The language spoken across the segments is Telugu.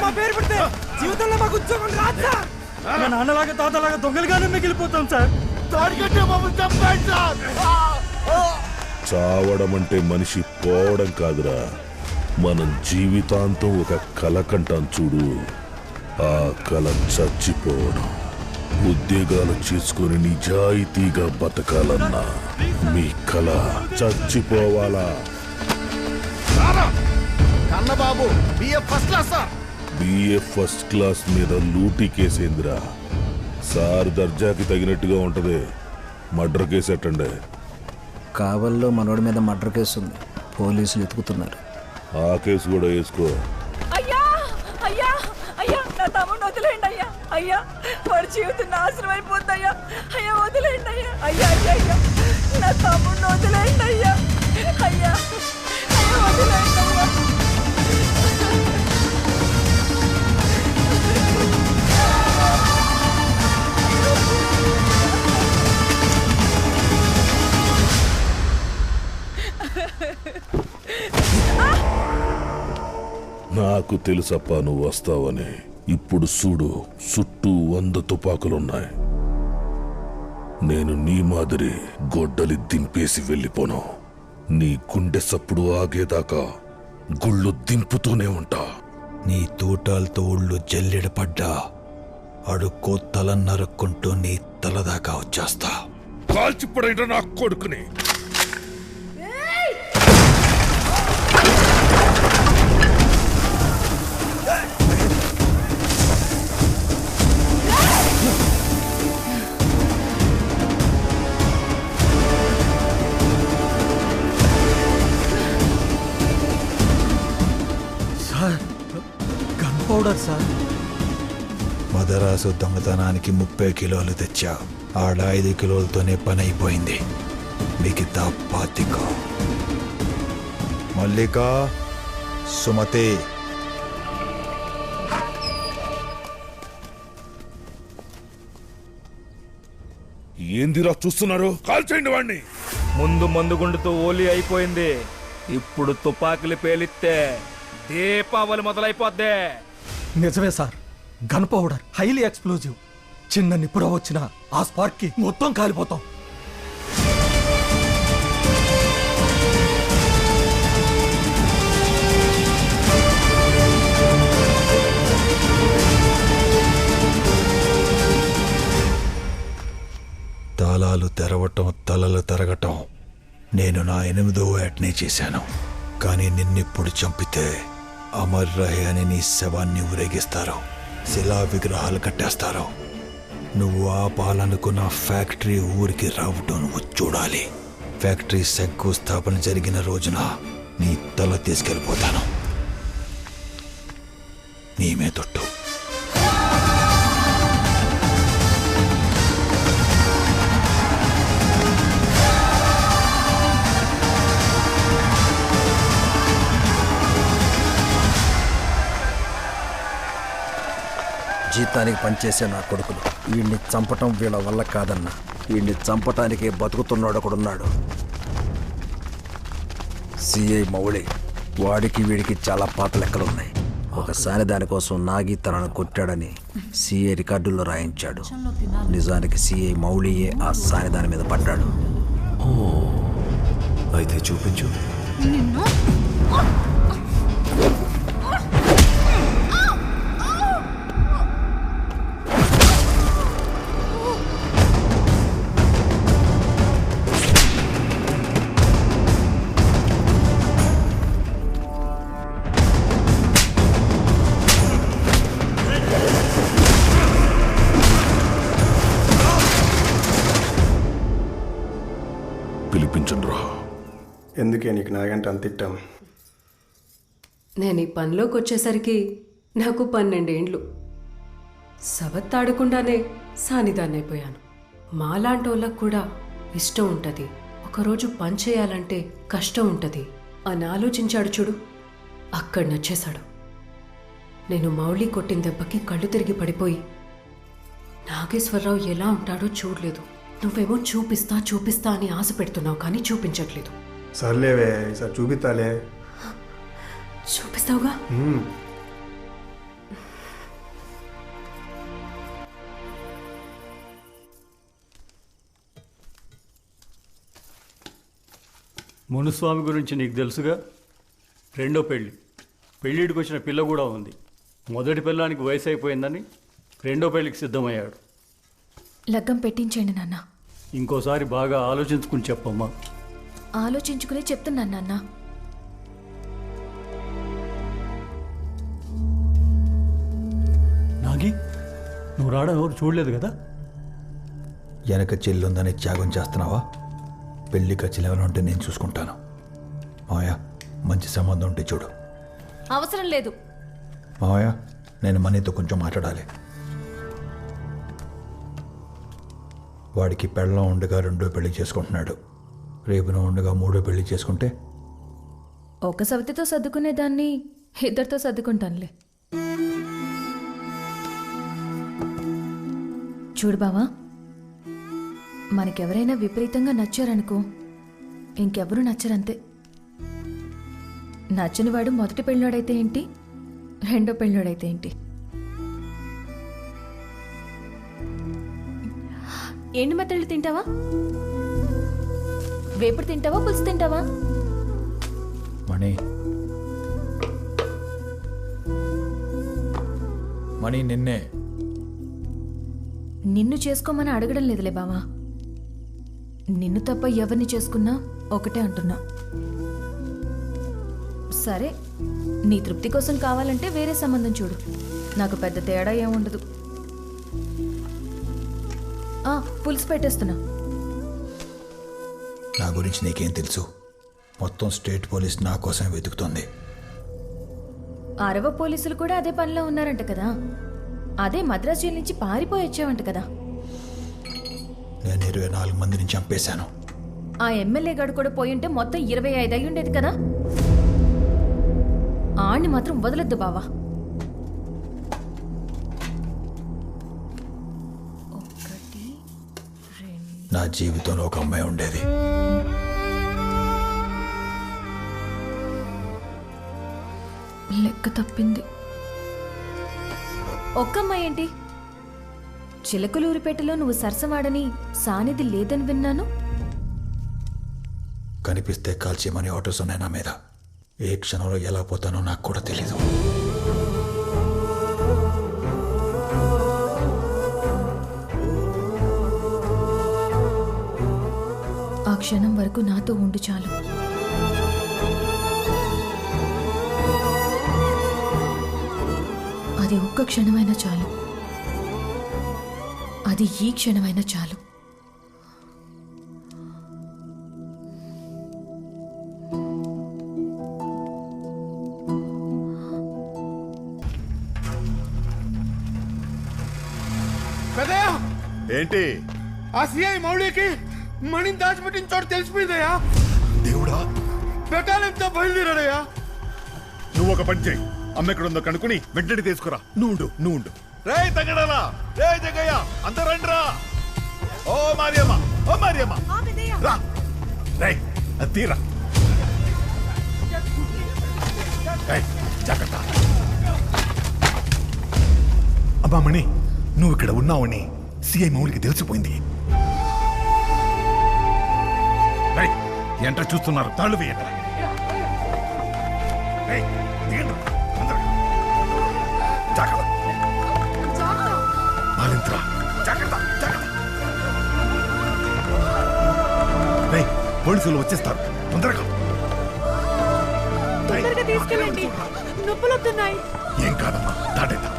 మా పేరు పెడితే జీవితంలో మాకు ఉద్యోగం రాదు సార్. మా నాన్నలాగా తాతలాగా దొంగలుగానే మిగిలిపోతాం సార్. తాడికట్టే మమ్మల్ని చంపండి సార్. ఆ. ఆ. చావడం అంటే మనిషి పోవడం కాదురా. మనం జీవితాంతం ఒక కల కంటాం చూడు. ఆ కల చచ్చిపోవడం. ఉద్యోగాలు చేసుకొని నిజాయితీగా బతకాలన్నా మీ కల చచ్చిపోవాలా? రారా. Kannababu BF first class sir. BA first class మీద లూటీ కేసేందిరా. సార్ దర్జాకి తగినట్టుగా ఉంటది. మర్డర్ కేసు ఎట్టండి కావల్లో మనోడి మీద మర్డర్ కేసు ఉంది పోలీసులు ఎతుకుతున్నారు. ఆ కేసు కూడా వేసుకో. అయ్యా అయ్యా అయ్యా నా తమ్ముడు వదిలేండి అయ్యా. అయ్యా వాడి జీవితం నాశనం అయిపోద్ది అయ్యా. అయ్యా వదిలేండి అయ్యా. అయ్యా అయ్యా అయ్యా నా తమ్ముడు వదిలేండి అయ్యా. నాకు తెలుసప్ప నువ్వు వస్తావని. ఇప్పుడు చూడు చుట్టూ వంద తుపాకులున్నాయి. నేను నీ మాదిరి గొడ్డలి దింపేసి వెళ్ళిపోను. నీ గుండె సప్పుడు ఆగేదాకా గుళ్ళు దింపుతూనే ఉంటా. నీ తూటాలతో ఒళ్ళు జల్లెడ పడ్డా. అడుక్కో తల నరుక్కుంటూ నీ తల దాకా వచ్చేస్తా. కాల్చిపడైన నా కొడుకుని. మదరాసు దొంగతనానికి ముప్పై కిలోలు తెచ్చా ఆడ ఐదు కిలోలతోనే పని అయిపోయింది మిగతా పాతిక. మల్లిక సుమతి. ఏందిరా చూస్తున్నారు? కాల్చేయండి వాణ్ణి. ముందు మందుగుండుతో ఓలి అయిపోయింది. ఇప్పుడు తుపాకులు పేలిస్తే దీపావళి మొదలైపోద్ది. నిజమే sir. Gun powder highly explosive. చిన్న నిప్పుడ వచ్చిన ఆ స్పార్క్కి మొత్తం కాలిపోతాం. తాళాలు తెరవటం తలలు తరగటం. నేను నా ఎనిమిదో ఏటనే చేశాను. కానీ నిన్నిప్పుడు చంపితే అమర్ రహే అని నీ శవాన్ని ఊరేగిస్తారు. శిలా విగ్రహాలు కట్టేస్తారు. నువ్వు ఆపాలనుకున్న ఫ్యాక్టరీ ఊరికి రావటం నువ్వు చూడాలి. ఫ్యాక్టరీ శంకుస్థాపన జరిగిన రోజున నీ తల తీసుకెళ్ళిపోతాను. నీ మీద తొట్టు జీతానికి పనిచేసే నా కొడుకులు. వీడిని చంపటం వీళ్ళ వల్ల కాదన్న. వీడిని చంపటానికి బతుకుతున్నాడు ఒకడున్నాడు. సిఐ మౌళి వాడికి వీడికి చాలా పాత లెక్కలున్నాయి. ఒకసారి దానికోసం నాగి తనను కొట్టాడని సిఐ రికార్డుల్లో రాయించాడు. నిజానికి సిఐ మౌళియే ఆ సాని దాని మీద పడ్డాడు. అయితే చూపించు. అందుకే నీకు నాగంటే అంత నేను ఈ పనిలోకి వచ్చేసరికి నాకు పన్నెండేండ్లు. సవత్తాడకుండానే సానిదాన్నైపోయాను మాలాంటోళ్ళకు కూడా ఇష్టం ఉంటుంది. ఒకరోజు పని చేయాలంటే కష్టం ఉంటుంది అని ఆలోచించాడు చూడు. అక్కడ నచ్చేశాడు. నేను మౌళి కొట్టిన దెబ్బకి కళ్ళు తిరిగి పడిపోయి నాగేశ్వరరావు ఎలా ఉంటాడో చూడలేదు. నువ్వేమో చూపిస్తా చూపిస్తా అని ఆశ పెడుతున్నావు కానీ చూపించట్లేదు. సర్లేవే ఈసారి చూపిస్తాలే చూపిస్తావుగా. మునుస్వామి గురించి నీకు తెలుసుగా? రెండో పెళ్ళి. పెళ్ళిడికి వచ్చిన పిల్ల కూడా ఉంది. మొదటి పిల్లానికి వయసు అయిపోయిందని రెండో పెళ్ళికి సిద్ధమయ్యాడు. లగ్గం పెట్టించండి నాన్న. ఇంకోసారి బాగా ఆలోచించుకుని చెప్పమ్మా. ఆలోచించుకుని చెప్తున్నాను నాన్న. నాగి నువ్వు రావడం ఎవరు చూడలేదు కదా? వెనక చెల్లుందని త్యాగం చేస్తున్నావా? పెళ్ళి ఖర్చులు ఏమైనా ఉంటే నేను చూసుకుంటాను. మావయ్య మంచి సంబంధం ఉంటే చూడు. అవసరం లేదు. మావయ్య నేను మనీతో కొంచెం మాట్లాడాలి. వాడికి పెళ్ళం ఉండగా రెండో పెళ్ళి చేసుకుంటున్నాడు. రేపు నువ్వు ఉండగా మూడో పెళ్ళి చేసుకుంటే? ఒక సవితితో సర్దుకునే దాన్ని ఇద్దరితో సర్దుకుంటానులే. చూడు బావా మనకెవరైనా విపరీతంగా నచ్చారనుకో ఇంకెవరూ నచ్చరంతే. నచ్చని వాడు మొదటి పెళ్ళోడైతే ఏంటి? రెండో పెళ్ళోడైతే ఏంటి? ఎండు మెత్తళ్ళు తింటావా? వేపుడు తింటావా పులుసు తింటావా? మణి. మణి నిన్నే. నిన్ను చేసుకోమని అడగడం లేదులే బావా. నిన్ను తప్ప ఎవరిని చేసుకున్నా ఒకటే అంటున్నా. సరే నీ తృప్తి కోసం కావాలంటే వేరే సంబంధం చూడు. నాకు పెద్ద తేడా ఏముండదు. పులుసు పెట్టేస్తున్నా. నా గురించి నీకేం తెలుసు? మొత్తం స్టేట్ పోలీస్ నా కోసం వెతుకుతోంది. అరవ పోలీసులు కూడా అదే పనిలో ఉన్నారంట కదా? అదే మద్రాసు జైలు నుంచి పారిపోయి వచ్చావంట కదా? నేను ఇరవై నాలుగు మందిని చంపేశాను. ఆ ఎమ్మెల్యే గడు కూడా పోయి ఉంటే మొత్తం ఇరవై ఐదు అయి ఉండేది కదా? ఆణ్ణి మాత్రం వదలొద్దు బావా. ఒకటి నా జీవితంలో ఒక అమ్మాయి ఉండేది. లెక్క తప్పింది. ఒక్కమ్మాయి ఏంటి? చిలకలూరిపేటలో నువ్వు సరసవాడని సానిది లేదని విన్నాను. కనిపిస్తే కాల్చేయమని ఆటోస్ ఉన్నాయి నా మీద. ఏ క్షణంలో ఎలా పోతానో నాకు కూడా తెలీదు. ఆ క్షణం వరకు నాతో ఉండు చాలు. అది ఒక్క క్షణమైనా చాలు. అది ఈ క్షణమైనా చాలు. ఏంటి? ఆ సిఐ మౌళికి మణిని దాచిపెట్టిన చోటు తెలిసిపోయిందయ్యా. దేవుడా? పెట్టాలంతా బయలుదేరాడయ్యా. నువ్వు ఒక పని చేయి. అమ్మ ఎక్కడ ఉందో కనుక్కుని వెంటనే తీసుకురా. నువ్వు నువ్వు రే తగ్గడాలా రే జగయ్య అందరూ రండిరా. ఓ మరియమ్మ ఓ మరియమ్మ. రా. రే అది తీరా. జాగ్రత్త. అబ్బా మణి నువ్వు ఇక్కడ ఉన్నావని సిఐ మౌలికి తెలిసిపోయింది. రేయ్, ఏంట్రా చూస్తున్నారు. తాళ్ళు వేయండి. జాగ్రత్త. బాలింత్రా జాగ్రత్త జాగ్రత్త. రేయ్, పోలీసులు వచ్చేస్తారు. తొందరగా. తొందరగా తీసుకెళ్ళండి. నొప్పులు వస్తున్నాయి ఏం కాదమ్మా దాటేద్దాం.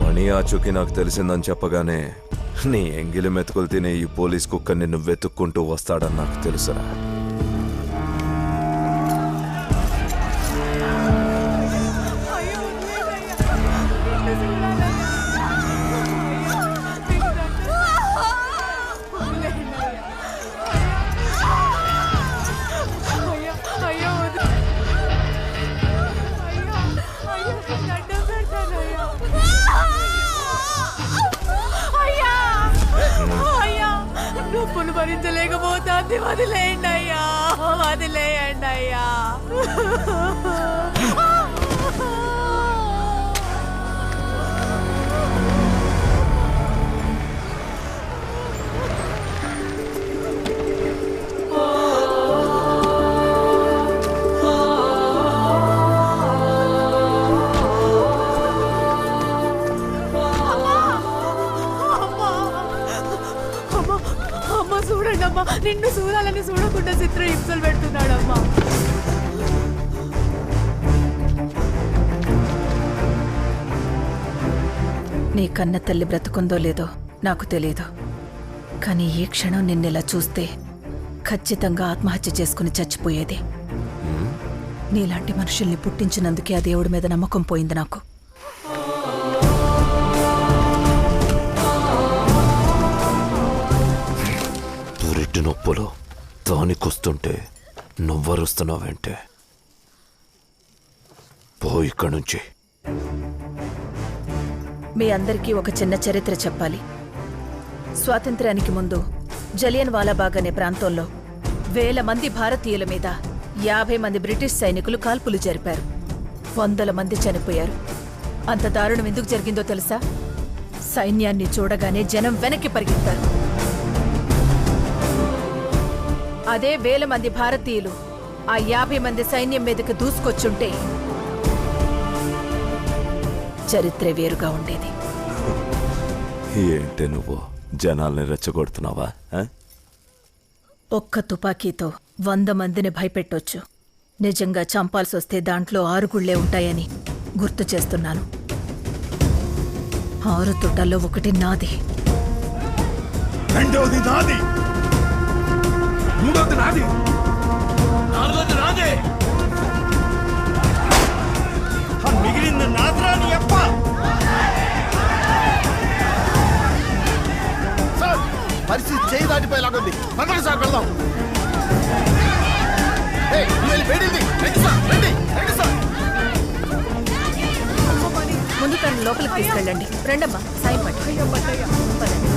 మణి ఆచూకీ నాకు తెలిసిందని చెప్పగానే నీ ఎంగిలి మెతుకులు తినే ఈ పోలీస్ కుక్కని నువ్వు వెతుక్కుంటూ వస్తాడని నాకు తెలుసురా. నిన్ను చూడాలని చూడకుండా చిత్ర హింసలు పెడుతున్నాడమ్మా. నీ కన్న తల్లి బ్రతుకుందో లేదో నాకు తెలియదు. కానీ ఈ క్షణం నిన్నెలా చూస్తే ఖచ్చితంగా ఆత్మహత్య చేసుకుని చచ్చిపోయేది. నీలాంటి మనుషుల్ని పుట్టించినందుకే ఆ దేవుడి మీద నమ్మకం పోయింది నాకు. దానికొస్తుంటే నువ్వరుస్తున్నావంటే? పో ఇక్కడి నుంచి. మీ అందరికీ ఒక చిన్న చరిత్ర చెప్పాలి. స్వాతంత్ర్యానికి ముందు జలియన్ వాలాబాగ్ అనే ప్రాంతంలో వేల మంది భారతీయుల మీద యాభై మంది బ్రిటిష్ సైనికులు కాల్పులు జరిపారు. వందల మంది చనిపోయారు. అంత దారుణం ఎందుకు జరిగిందో తెలుసా? సైన్యాన్ని చూడగానే జనం వెనక్కి పరిగెత్తారు. అదే వేల మంది భారతీయులు. ఆ యాభై మంది సైన్యం మీదకి దూసుకొచ్చుంటే చరిత్ర వేరుగా ఉండేది. ఏంటి నువ్వు? జనాల్ని రెచ్చగొడుతున్నావా? ఒక్క తుపాకీతో వంద మందిని భయపెట్టొచ్చు. నిజంగా చంపాల్సి వస్తే దాంట్లో ఆరు గుళ్ళే ఉంటాయని గుర్తు చేస్తున్నాను. ఆరు తుటాల్లో ఒకటి నాది. రెండవది నాది. మూడవది నాది. నాలుగోది నాదే. మిగిలింది నాద్రాని అప్ప. సార్ పరిస్థితి చేయి దాటిపోయేలాగుంది పదండి సార్ వెళ్దాం. ఏయ్, నువ్వు వెళ్ళి వేడింది. రండి సార్ రండి రండి సార్. ముందు తను లోపలికి తీసుకెళ్ళండి. రండమ్మా సాయం పట్టు. పదండి.